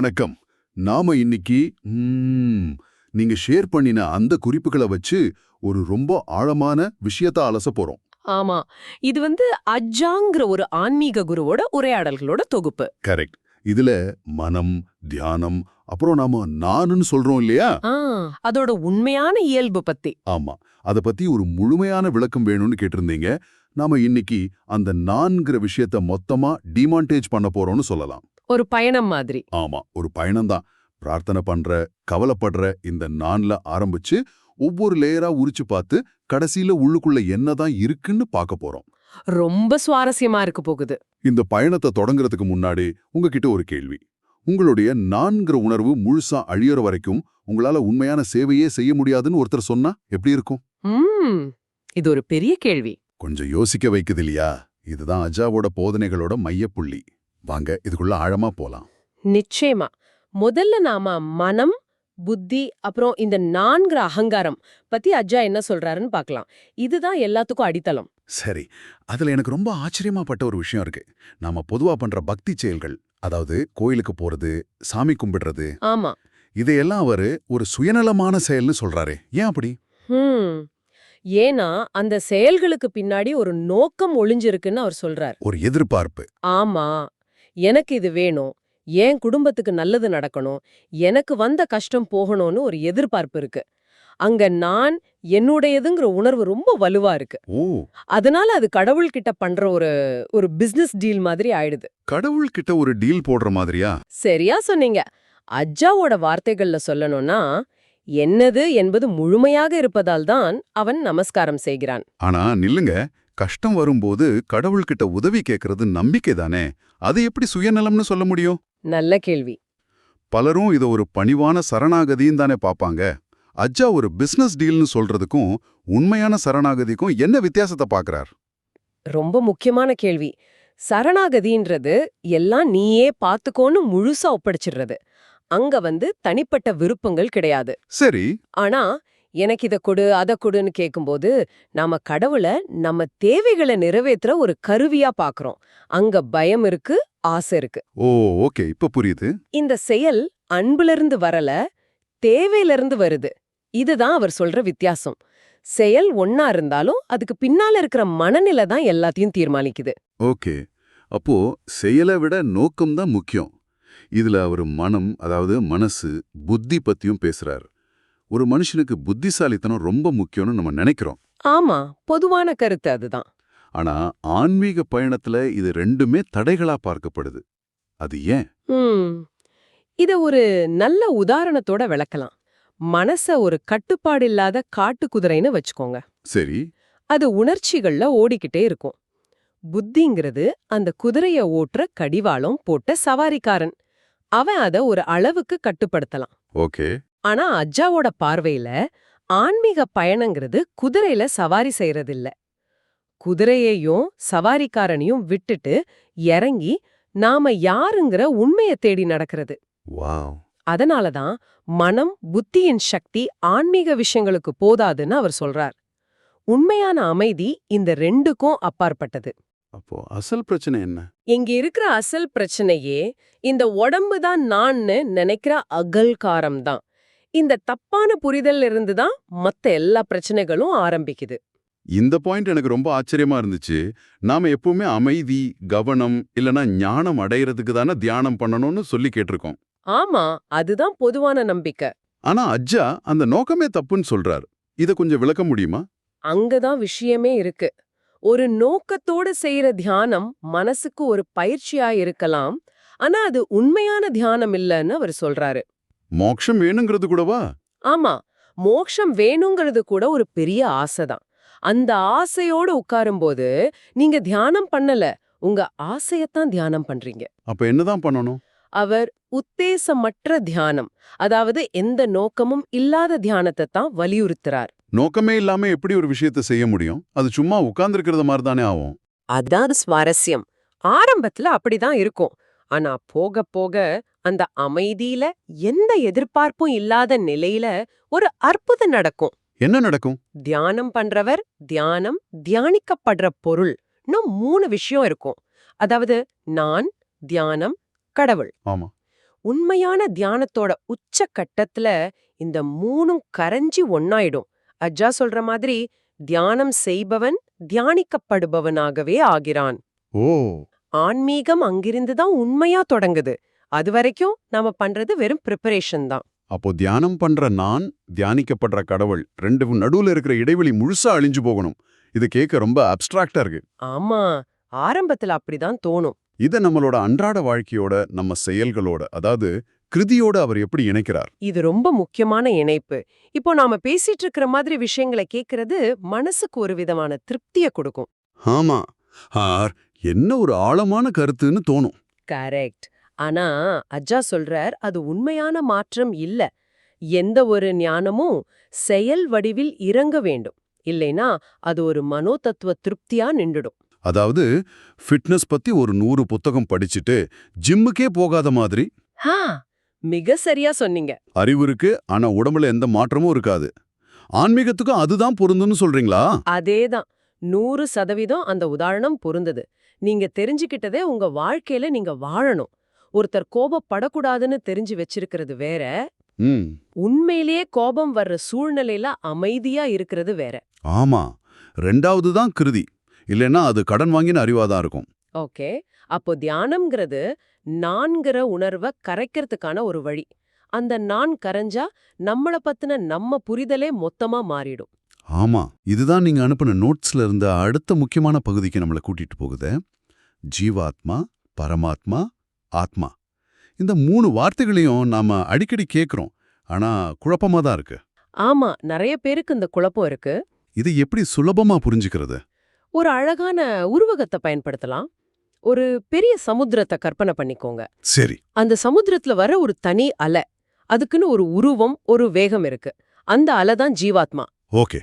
வணக்கம். நாம இன்னைக்கு நீங்க ஷேர் பண்ணின அந்த குறிப்புகளை வச்சு ஒரு ரொம்ப ஆழமான விஷயத்த அலச போறோம். ஆமா. இது வந்து அஜ்ஜாங்கிற ஒரு ஆன்மீக குருவோட உரையாடல்களோட தொகுப்பு. கரெக்ட். இதுல மனம் தியானம் அப்புறம் நாம நானுன்னு சொல்றோம் இல்லையா? அதோட உண்மையான இயல்பு பத்தி. ஆமா. அத பத்தி ஒரு முழுமையான விளக்கம் வேணும்னு கேட்டிருந்தீங்க. நாம இன்னைக்கு அந்த நான்கிற விஷயத்த மொத்தமா டிமாண்டேஜ் பண்ண போறோம்னு சொல்லலாம். ஒரு பயணம் மாதிரி. ஆமா ஒரு பயணம்தான். பிரார்த்தனை பண்ற கவலைப்படுற இந்த நான்ல ஆரம்பிச்சு ஒவ்வொரு லேயரா உரிச்சு பார்த்து கடைசியில உள்ளுக்குள்ள என்னதான் இருக்குன்னு பார்க்க போறோம். ரொம்ப சுவாரஸ்யமா இருக்க போகுது. இந்த பயணத்தை தொடங்குறதுக்கு முன்னாடி உங்ககிட்ட ஒரு கேள்வி. உங்களுடைய நான்கிற உணர்வு முழுசா அழியற வரைக்கும் உங்களால உண்மையான சேவையே செய்ய முடியாதுன்னு ஒருத்தர் சொன்னா எப்படி இருக்கும்? இது ஒரு பெரிய கேள்வி. கொஞ்சம் யோசிக்க வைக்குது இல்லையா? இதுதான் அஜாவோட போதனைகளோட மையப்புள்ளி. வாங்க இதுக்குள்ள ஆழமா போலாம். நிச்சயமா. முதல்ல நாம மனம் புத்தி அப்புறம் இந்த நான்கிற அகங்காரம் பத்தி அஜ்ஜா என்ன சொல்றாருன்னு பார்க்கலாம் இதுதான் எல்லாத்துக்கும் அடித்தளம். சரி அதுல எனக்கு ரொம்ப ஆச்சரியமாப்பட்ட ஒரு விஷயம் இருக்கு. நாம பொதுவா பண்ற பக்தி செயல்கள் அதாவது கோயிலுக்கு போறது சாமி கும்பிடுறது ஆமா. இதையெல்லாம் அவரு ஒரு சுயநலமான செயல்னு சொல்றாரே. ஏன் அப்படி? ஏன்னா அந்த செயல்களுக்கு பின்னாடி ஒரு நோக்கம் ஒளிஞ்சிருக்குன்னு அவர் சொல்றார். ஒரு எதிர்பார்ப்பு. ஆமா. எனக்கு இது வேணும். என் குடும்பத்துக்கு நல்லது நடக்கணும். எனக்கு வந்த கஷ்டம் போகணும்னு ஒரு எதிர்பார்ப்பு இருக்கு. அங்க நான் என்னுடையதுங்கிற உணர்வு ரொம்ப வலுவா இருக்கு. அதனால அது கடவுள்கிட்ட பண்ற ஒரு ஒரு பிசினஸ் டீல் மாதிரி ஆயிடுது. கடவுள் கிட்ட ஒரு டீல் போடுற மாதிரியா? சரியா சொன்னீங்க. அஜ்ஜாவோட வார்த்தைகள்ல சொல்லணும்னா என்னது என்பது முழுமையாக இருப்பதால் தான் அவன் நமஸ்காரம் செய்கிறான். ஆனா நில்லுங்க. கஷ்டம் வரும்போது கடவுள்கிட்ட உதவி கேட்கறது நம்பிக்கை தானே அது எப்படி சுயநலம்னு சொல்ல முடியும்? நல்ல கேள்வி. பலரும் இத ஒரு பணிவான சரணாகதின்னு தானே பாப்பாங்க. அஜ்ஜா ஒரு பிசினஸ் டீல்னு சொல்றதுக்கும் உண்மையான சரணாகதிக்கும் என்ன வித்தியாசத்தை பார்க்கறார் ரொம்ப முக்கியமான கேள்வி. சரணாகதின்றது எல்லாம் நீயே பாத்துக்கோன்னு முழுசா ஒப்படைச்சிடுறது அங்க வந்து தனிப்பட்ட விருப்பங்கள் கிடையாது. சரி. ஆனா எனக்கு இத கொடு அத கொடுன்னு கேக்கும்போது நாம கடவுளை நம்ம தேவைகளை நிறைவேத்துற ஒரு கருவியா பாக்குறோம். அங்க பயம் இருக்கு ஆசை இருக்கு. Oh okay. இப்ப புரியுது. இந்த செயல் அன்பிலிருந்து வரல தேவையிலிருந்து வருது. இதுதான் அவர் சொல்ற வித்தியாசம். செயல் ஒன்னா இருந்தாலும் அதுக்கு பின்னால இருக்கிற மனநிலை தான் எல்லாத்தையும் தீர்மானிக்குது. ஓகே. அப்போ செயலை விட நோக்கம்தான் முக்கியம். இதுல அவர் மனம் அதாவது மனசு புத்தி பத்தியும் பேசுறார். ஒரு மனுஷனுக்கு புத்திசாலித்தனம் ரொம்ப முக்கியம்னு நம்ம நினைக்கிறோம். ஆமா பொதுவான கருத்து அதுதான். ஆனா ஆன்மீக பயணத்துல இது ரெண்டுமே தடைகளா பார்க்கப்படுது. அது ஏன்? இத ஒரு நல்ல உதாரணத்தோட விளக்கலாம். மனச ஒரு கட்டுப்பாடு இல்லாத காட்டுக்குதிரைன்னு வச்சுக்கோங்க. சரி. அது உணர்ச்சிகள்ல ஓடிக்கிட்டே இருக்கும். புத்திங்கிறது அந்த குதிரைய ஓட்டுற கடிவாளம் போட்ட சவாரிக்காரன். அவன் அத ஒரு அளவுக்கு கட்டுப்படுத்தலாம். ஓகே. ஆனா அஜ்ஜாவோட பார்வையில ஆன்மீக பயணங்கிறது குதிரையில சவாரி செய்யறதில்ல குதிரையையும் சவாரிக்காரனையும் விட்டுட்டு இறங்கி நாம யாருங்கிற உண்மைய தேடி நடக்கிறது. வாவ். அதனாலதான் மனம் புத்தியின் சக்தி ஆன்மீக விஷயங்களுக்கு போதாதுன்னு அவர் சொல்றார். உண்மையான அமைதி இந்த ரெண்டுக்கும் அப்பாற்பட்டது. அப்போ அசல் பிரச்சனை என்ன? இங்க இருக்கிற அசல் பிரச்சனையே இந்த உடம்பு தான் நான்னு நினைக்கிற அகல்காரம் தான். இந்த தப்பான புரிதல்ல இருந்து தான் மத்த எல்லா பிரச்சனைகளும் ஆரம்பிக்குது. இந்த பாயிண்ட் எனக்கு ரொம்ப ஆச்சரியமா இருந்துச்சு. நாம எப்பவுமே அமைதி கவனம் இல்லனா ஞானம் அடையறதுக்கு தானே தியானம் பண்ணணும்னு சொல்லி கேட்டிருக்கோம். ஆமா அதுதான் பொதுவான நம்பிக்கை. ஆனா அஜ்ஜா அந்த நோக்கமே தப்புன்னு சொல்றார். இத கொஞ்சம் விளக்க முடியுமா? அங்கதான் விஷயமே இருக்கு. ஒரு நோக்கத்தோட செய்யற தியானம் மனசுக்கு ஒரு பயிற்சியா இருக்கலாம். ஆனா அது உண்மையான தியானம் இல்லைன்னு அவர் சொல்றாரு. மோட்சம் வேணுங்கிறது கூடவா? ஆமா மோக்ஷம் வேணுங்கிறது கூட ஒரு பெரிய ஆசைதான். அந்த ஆசையோட உட்காரும்போது நீங்க தியானம் பண்ணல உங்க ஆசையத்தான் தியானம் பண்றீங்க. அப்ப என்னதான் பண்ணணும்? அவர் உத்தேசமற்ற தியானம் அதாவது எந்த நோக்கமும் இல்லாத தியானத்தை தான் வலியுறுத்துறார். நோக்கமே இல்லாம எப்படி ஒரு விஷயத்தை செய்ய முடியும்? அது சும்மா உட்கார்ந்திருக்கிறது மாதிரி தானே ஆகும். அதான் சுவாரஸ்யம். ஆரம்பத்துல அப்படிதான் இருக்கும். ஆனா போக போக அந்த அமைதியில எந்த எதிர்பார்ப்பும் இல்லாத நிலையில ஒரு அற்புதம் நடக்கும். என்ன நடக்கும்? தியானம் பண்றவர் தியானம் தியானிக்கப்படுற பொருள் இன்னும் மூணு விஷயம் இருக்கும். அதாவது நான் தியானம் கடவுள். ஆமா. உண்மையான தியானத்தோட உச்ச கட்டத்துல இந்த மூணும் கரைஞ்சி ஒன்னாயிடும் அஜ்ஜா சொல்ற மாதிரி தியானம் செய்பவன் தியானிக்கப்படுபவனாகவே ஆகிறான். ஓ. ஆன்மீகம் அங்கிருந்து தான் உண்மையா தொடங்குது. அது வரைக்கும் நாம பண்றது வெறும் ப்ரிப்பரேஷன் தான். அப்போ தியானம் பண்ற நான் தியானிக்கப்படுற கடவுள் ரெண்டு நடுவுல இருக்கிற இடைவெளி முழுசா அழிஞ்சு போகணும். இது கேட்க ரொம்ப அப்டிராக்டா இருக்கு. ஆமா ஆரம்பத்துல அப்படிதான் தோணும். இத நம்மளோட அன்றாட வாழ்க்கையோட நம்ம செயல்களோட அதாவது கிருதியோட அவர் எப்படி இணைக்கிறார்? இது ரொம்ப முக்கியமான இணைப்பு. இப்போ நாம பேசிட்டு இருக்கிற மாதிரி விஷயங்களை கேக்குறது மனசுக்கு ஒரு விதமான திருப்திய கொடுக்கும். ஆமா. ஆர் என்ன ஒரு ஆழமான கருத்துன்னு தோணும். கரெக்ட் ஆனா அஜ்ஜா சொல்றார் அது உண்மையான மாற்றம் இல்ல. எந்த ஒரு ஞானமும் செயல் வடிவில் இறங்க வேண்டும். இல்லைனா அது ஒரு மனோதத்துவ திருப்தியா நின்றுடும். அதாவது ஃபிட்னஸ் பத்தி ஒரு நூறு புத்தகம் படிச்சுட்டு ஜிம்முக்கே போகாத மாதிரி. மிக சரியா சொன்னீங்க. அறிவு இருக்கு ஆனா உடம்புல எந்த மாற்றமும் இருக்காது. ஆன்மீகத்துக்கும் அதுதான் பொருந்துன்னு சொல்றீங்களா? அதேதான். நூறு சதவீதம் அந்த உதாரணம் பொருந்தது. நீங்க தெரிஞ்சுக்கிட்டதே உங்க வாழ்க்கையில நீங்க வாழணும். ஒருத்தர் கோபப்படக்கூடாதுன்னு தெரிஞ்சு வச்சிருக்கிறது வேற. உண்மையிலேயே கோபம் வர்ற சூழ்நிலையில அமைதியா இருக்கிறது வேற. ஆமா. ரெண்டாவது தான் கிருதி. இல்லைன்னா அது கடன் வாங்கின அறிவாதான் இருக்கும். ஓகே. அப்போ தியானம்ங்கிறது நான்கிற உணர்வை கரைக்கிறதுக்கான ஒரு வழி. அந்த நான் கரைஞ்சா நம்மள பத்தின நம்ம புரிதலே மொத்தமா மாறிடும். ஆமா. இதுதான் நீங்க அனுப்பின நோட்ஸ்ல இருந்த அடுத்த முக்கியமான பகுதிக்கு நம்மளை கூட்டிட்டு போகுது. ஜீவாத்மா பரமாத்மா ஆத்மா. இந்த மூணு வார்த்தைகளையும் நாம அடிக்கடி கேக்குறோம். ஆனா குழப்பமா தான் இருக்கு. ஆமா நிறைய பேருக்கு இந்த குழப்பம் இருக்கு. இது எப்படி சுலபமா புரிஞ்சுக்கிறது? ஒரு அழகான உருவகத்தை பயன்படுத்தலாம். ஒரு பெரிய சமுத்திரத்தை கற்பனை பண்ணிக்கோங்க. சரி. அந்த சமுத்திரத்துல வர ஒரு தனி அலை அதுக்குன்னு ஒரு உருவம் ஒரு வேகம் இருக்கு. அந்த அலை தான் ஜீவாத்மா. ஓகே.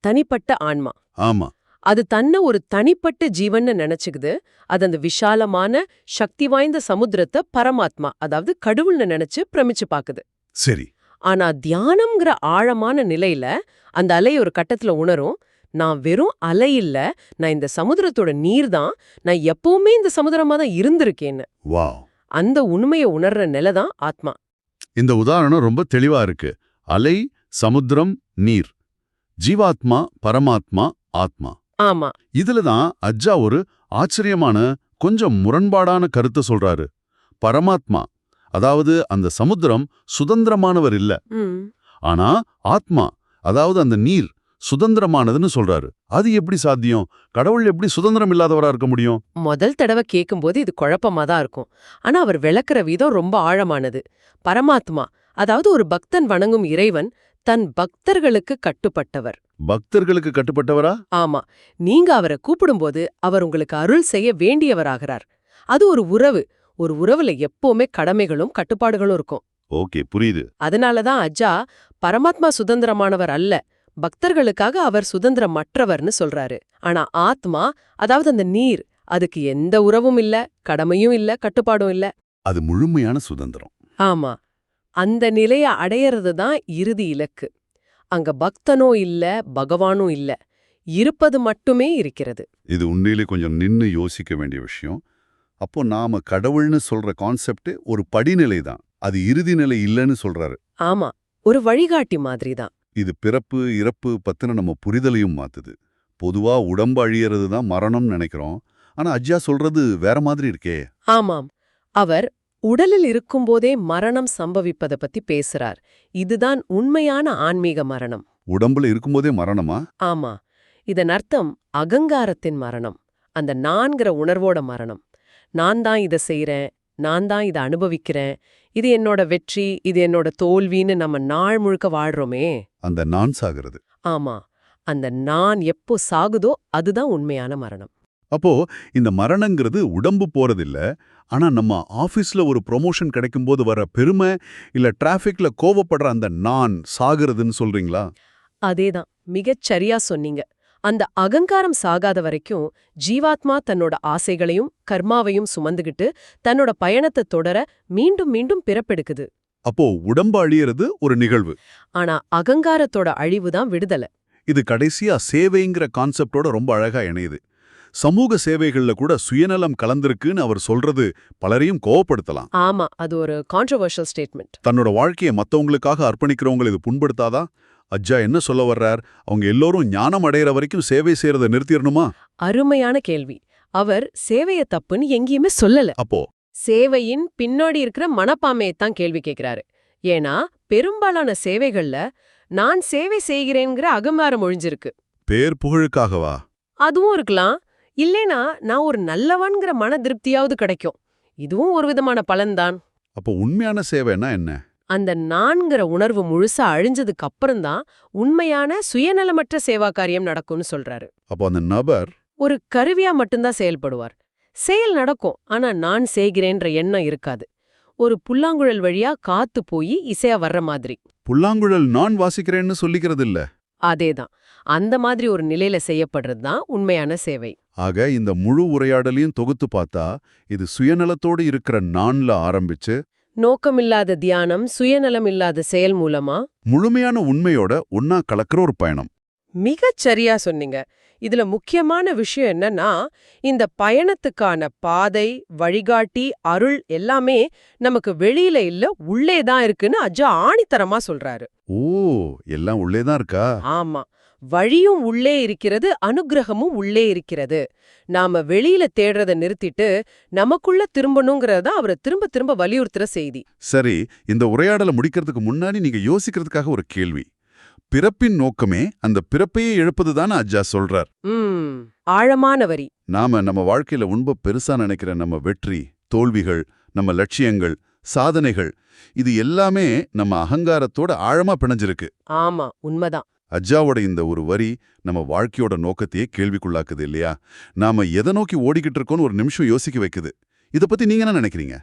தனிப்பட்ட ஆன்மா. ஆமா. அது தன்னை ஒரு தனிப்பட்ட ஜீவன்னு நினைச்சுக்குது. அது அந்த விஷாலமான சக்தி வாய்ந்த சமுத்திரத்தை பரமாத்மா அதாவது கடவுள்னு நினைச்சு பிரமிச்சு பாக்குது. சரி. ஆனா தியானம்ங்கிற ஆழமான நிலையில அந்த அலை ஒரு கட்டத்துல உணரும். நான் வெறும் அலை இல்ல நான் இந்த சமுத்திரத்தோட நீர் தான் நான் எப்பவுமே இந்த சமுத்திரமா தான் இருந்திருக்கேன்னு. அந்த உண்மையை உணர்ற நிலை தான் ஆத்மா. இந்த உதாரணம் ரொம்ப தெளிவா இருக்கு. அலை சமுத்திரம் நீர். ஜீவாத்மா பரமாத்மா ஆத்மா. ஆமா. இதுல தான் அஜ்ஜா ஒரு ஆச்சரியமான கொஞ்சம் முரண்பாடான கருத்தை சொல்றாரு. பரமாத்மா அதாவது அந்த சமுத்திரம் சுதந்திரமானவர் இல்ல. ஆனா ஆத்மா அதாவது அந்த நீர் சுதந்திரமானதுன்னு சொல்றாரு. அது எப்படி சாத்தியம்? கடவுள் எப்படி சுதந்திரம் இல்லாதவரா இருக்க முடியும்? முதல் தடவை கேட்கும்போது இது குழப்பமா தான் இருக்கும். ஆனா அவர் விளக்குற விதம் ரொம்ப ஆழமானது. பரமாத்மா அதாவது ஒரு பக்தன் வணங்கும் இறைவன் தன் பக்தர்களுக்கு கட்டுப்பட்டவர். பக்தர்களுக்கு கட்டுப்பட்டவரா? ஆமா. நீங்க அவரை கூப்பிடும்போது அவர் உங்களுக்கு அருள் செய்ய வேண்டியவராகிறார். அது ஒரு உறவு. ஒரு உறவுல எப்பவுமே கடமைகளும் கட்டுப்பாடுகளும் இருக்கும். ஓகே புரியுது. அதனாலதான் அஜ்ஜா பரமாத்மா சுதந்திரமானவர் அல்ல. பக்தர்களுக்காக அவர் சுதந்திரமற்றவர்னு சொல்றாரு. ஆனா ஆத்மா அதாவது அந்த நீர் அதுக்கு எந்த உறவும் இல்ல கடமையும் இல்ல கட்டுப்பாடும் இல்ல. அது முழுமையான சுதந்திரம். ஆமா. அந்த நிலைய அடையறது தான் இறுதி இலக்கு. அங்க பக்தனோ இல்ல பகவானும் இல்ல. இருப்பது மட்டுமே இருக்கிறது. இது உண்மையிலே கொஞ்சம் நின்னு யோசிக்க வேண்டிய விஷயம். அப்போ நாம கடவுள்னு சொல்ற கான்செப்ட் ஒரு படிநிலை தான். அது இறுதி நிலை இல்லைன்னு சொல்றாரு. ஆமா ஒரு வழிகாட்டி மாதிரி தான். இது பிறப்பு இறப்பு பத்தின நம்ம புரிதலையும் மாத்துது. பொதுவா உடம்பு அழியறது தான் மரணம்னு நினைக்கிறோம். ஆனா அஜ்ஜா சொல்றது வேற மாதிரி இருக்கே. ஆமாம். அவர் உடலில் இருக்கும்போதே மரணம் சம்பவிப்பத பத்தி பேசுறார். இதுதான் உண்மையான ஆன்மீக மரணம். உடம்புல இருக்கும்போதே மரணமா? ஆமா. இதன் அர்த்தம் அகங்காரத்தின் மரணம். அந்த நான்கிற உணர்வோட மரணம். நான் தான் இதை செய்றேன் நான் தான் இதை அனுபவிக்கிறேன் இது என்னோட வெற்றி இது என்னோட தோல்வின்னு நம்ம நாள் முழுக்க வாழ்றோமே. அந்த நான் சாகிறது. ஆமா. அந்த நான் எப்போ சாகுதோ அதுதான் உண்மையான மரணம். அப்போ இந்த மரணங்கிறது உடம்பு போறதில்ல. ஆனா நம்ம ஆபீஸ்ல ஒரு ப்ரொமோஷன் கிடைக்கும்போது வர பெருமை இல்ல டிராஃபிக்ல கோவப்படுற அந்த நான் சாகுறதுன்னு சொல்றீங்களா? அதேதான். மிகச் சரியா சொன்னீங்க. அந்த அகங்காரம் சாகாத வரைக்கும் ஜீவாத்மா தன்னோட ஆசைகளையும் கர்மாவையும் சுமந்துகிட்டு தன்னோட பயணத்தை தொடர மீண்டும் மீண்டும் பிறப்பெடுக்குது. அப்போ உடம்பு அழியறது ஒரு நிகழ்வு. ஆனா அகங்காரத்தோட அழிவுதான் விடுதலை. இது கடைசியா சேவைங்கிற கான்செப்டோட ரொம்ப அழகா இணையுது. சமூக சேவைகள்ல கூட சுயநலம் கலந்திருக்குன்னு அவர் சொல்றது பலரையும் கோவப்படுத்தலாம். ஆமா அது ஒரு கான்ட்ரவர்ஷியல் ஸ்டேட்மெண்ட் தன்னோட வாழ்க்கையை மத்தவங்களுக்காக அர்ப்பணிக்கிறவங்களை இது புண்படுத்தாதா? அஜ்ஜா என்ன சொல்ல வர்றார்? அவங்க எல்லோரும் ஞானம் அடையிற வரைக்கும் சேவை செய்யறத நிறுத்திடணுமா அருமையான கேள்வி. அவர் சேவைய தப்புன்னு எங்கேயுமே சொல்லல. அப்போ? சேவையின் பின்னாடி இருக்கிற மனப்பாமையை தான் கேள்வி கேட்கிறாரு. ஏன்னா பெரும்பாலான சேவைகள்ல நான் சேவை செய்கிறேங்கிற அகங்காரம் ஒழிஞ்சிருக்கு. பேர் புகழுக்காகவா? அதுவும் இருக்கலாம். இல்லைனா நான் ஒரு நல்லவன்கிற மன திருப்தியாவது கிடைக்கும். இதுவும் ஒரு விதமான பலன்தான். அப்போ உண்மையான சேவைன்னா என்ன? அந்த நான்கிற உணர்வு முழுசா அழிஞ்சதுக்கு அப்புறம்தான் உண்மையான சுயநலமற்ற சேவா காரியம் நடக்கும்னு சொல்றாரு. அப்போ அந்த நபர் ஒரு கருவியா மட்டும்தான் செயல்படுவார். செயல் நடக்கும் ஆனா நான் செய்கிறேன்ற எண்ணம் இருக்காது. ஒரு புல்லாங்குழல் வழியா காத்து போய் இசையா வர்ற மாதிரி. புல்லாங்குழல் நான் வாசிக்கிறேன்னு சொல்லிக்கிறது இல்ல அதேதான். அந்த மாதிரி ஒரு நிலையில செய்யப்படுறது தான் உண்மையான சேவை. ஆக இந்த முழு உரையாடலையும் தொகுத்து பார்த்தா இது சுயநலத்தோடு இருக்கிற நான்ல ஆரம்பிச்சு நோக்கமில்லாத தியானம் சுயநலம் இல்லாத செயல் மூலமா? முழுமையான உண்மையோட ஒன்னா கலக்கிற ஒரு பயணம். மிகச் சரியா சொன்னீங்க. இதுல முக்கியமான விஷயம் என்னன்னா இந்த பயணத்துக்கான பாதை வழிகாட்டி அருள் எல்லாமே நமக்கு வெளியில இல்ல உள்ளே தான் இருக்குன்னு அஜா ஆணித்தரமா சொல்றாரு. ஓ எல்லாம் உள்ளேதான் இருக்கா? ஆமா. வழியும் உள்ளே இருக்கிறது அனுக்கிரகமும் உள்ளே இருக்கிறது. நாம வெளியில தேடுறத நிறுத்திட்டு நமக்குள்ள திரும்பணுங்கிறத அவரை திரும்ப திரும்ப வலியுறுத்துற செய்தி. சரி இந்த உரையாடலை முடிக்கிறதுக்கு முன்னாடி நீங்க யோசிக்கிறதுக்காக ஒரு கேள்வி. பிறப்பின் நோக்கமே அந்த பிறப்பையே எழுப்பதுதானே அஜ்ஜா சொல்றார். ஆழமான வரி. நாம நம்ம வாழ்க்கையில உண்ப பெருசா நினைக்கிற நம்ம வெற்றி தோல்விகள் நம்ம லட்சியங்கள் சாதனைகள் இது எல்லாமே நம்ம அகங்காரத்தோட ஆழமா பிணைஞ்சிருக்கு. ஆமா உண்மைதான். அஜ்ஜாவோட இந்த ஒரு வரி நம்ம வாழ்க்கையோட நோக்கத்தையே கேள்விக்குள்ளாக்குது இல்லையா? நாம எதை நோக்கி ஓடிக்கிட்டு இருக்கோம்னு ஒரு நிமிஷம் யோசிக்க வைக்குது. இத பத்தி நீங்க என்ன நினைக்கிறீங்க?